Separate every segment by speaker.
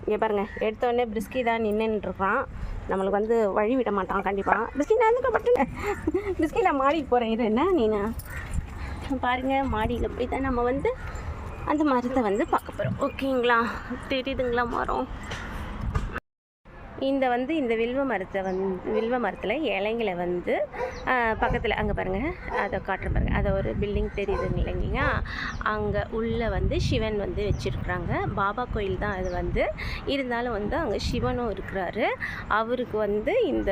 Speaker 1: இங்கே பாருங்கள் எடுத்தோடனே பிரிஸ்கி தான் நின்றுட்டுருக்கான் நம்மளுக்கு வந்து வழி விட மாட்டான் கண்டிப்பாக பிரிஸ்கி நான் இருக்க பட்டுல பிரிஸ்கி நான் மாடிக்கு போகிறேன் இரு என்ன நீனா? பாருங்கள் மாடியில் போய் தான் நம்ம வந்து அந்த மரத்தை வந்து பார்க்க போகிறோம் ஓகேங்களா? தெரியுதுங்களா மரம்? இந்த வந்து இந்த வில்வ மரத்தை வந்து வில்வ மரத்தில் இலைங்களை வந்து பக்கத்தில் அங்கே பாருங்கள் அதை காட்டுற பாருங்கள் அதை ஒரு பில்டிங் தெரியுதுங்க இல்லைங்களா அங்கே உள்ளே வந்து சிவன் வந்து வச்சுருக்குறாங்க. பாபா கோயில் தான் அது வந்து. இருந்தாலும் வந்து அங்கே சிவனும் இருக்கிறாரு. அவருக்கு வந்து இந்த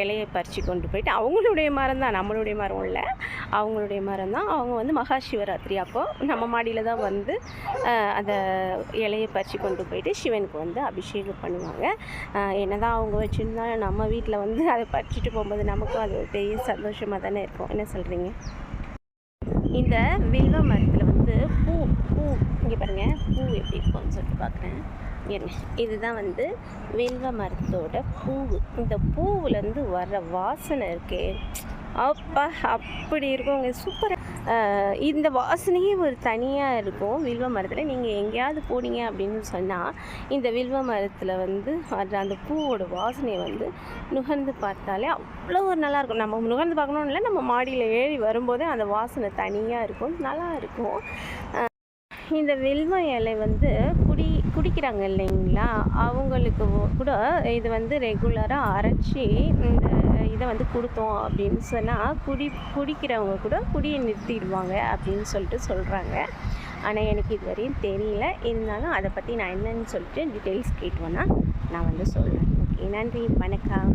Speaker 1: இலையை பறித்து கொண்டு போயிட்டு அவங்களுடைய மரம் தான் நம்மளுடைய மரம் இல்லை. அவங்களுடைய மரம் தான். அவங்க வந்து மகா சிவராத்திரி. அப்போது நம்ம மாடியில் தான் வந்து அந்த இலையை பறித்து கொண்டு போயிட்டு சிவனுக்கு வந்து அபிஷேகம் பண்ணுவாங்க. என்ன தான் அவங்க வச்சுருந்தாலும் நம்ம வீட்டில் வந்து அதை பறிச்சுட்டு போகும்போது நமக்கும் அது ஒரு பெரிய சந்தோஷமாக தானே இருக்கும். என்ன சொல்கிறீங்க இந்த வில்வ மரத்தில் வந்து பூ பூ இங்கே பாருங்கள் பூ எப்படி இருக்கும்னு சொல்லிட்டு பார்க்குறேன் இதுதான் வந்து வில்வ மரத்தோட பூவு. இந்த பூவுலேருந்து வர்ற வாசனை இருக்கே. அப்பா அப்படி இருக்குங்க. சூப்பராக இந்த வாசனையே ஒரு தனியாக இருக்கும். வில்வ மரத்தில். நீங்கள் எங்கேயாவது போனீங்க அப்படின்னு சொன்னால் இந்த வில்வ மரத்தில் வந்து வர்ற அந்த பூவோட வாசனையை வந்து நுகர்ந்து பார்த்தாலே அவ்வளோ ஒரு நல்லாயிருக்கும் நம்ம நுகர்ந்து பார்க்கணும்னு இல்லை நம்ம மாடியில் ஏறி வரும்போதே அந்த வாசனை தனியாக இருக்கும். நல்லா இருக்கும். இந்த வில்வ இலை வந்து குடி குடிக்கிறாங்க இல்லைங்களா? அவங்களுக்கு கூட இது வந்து ரெகுலராக அரைச்சி இந்த இதை வந்து கொடுத்தோம் அப்படின்னு சொன்னால் குடி குடிக்கிறவங்க கூட குடியை நிறுத்திடுவாங்க அப்படின்னு சொல்லிட்டு சொல்கிறாங்க ஆனால் எனக்கு இது வரையும் தெரியல. இருந்தாலும் அதை பற்றி நான் என்னன்னு சொல்லிட்டு டீட்டெயில்ஸ் கேட்டோன்னா நான் வந்து சொல்கிறேன் ஓகே நன்றி வணக்கம்.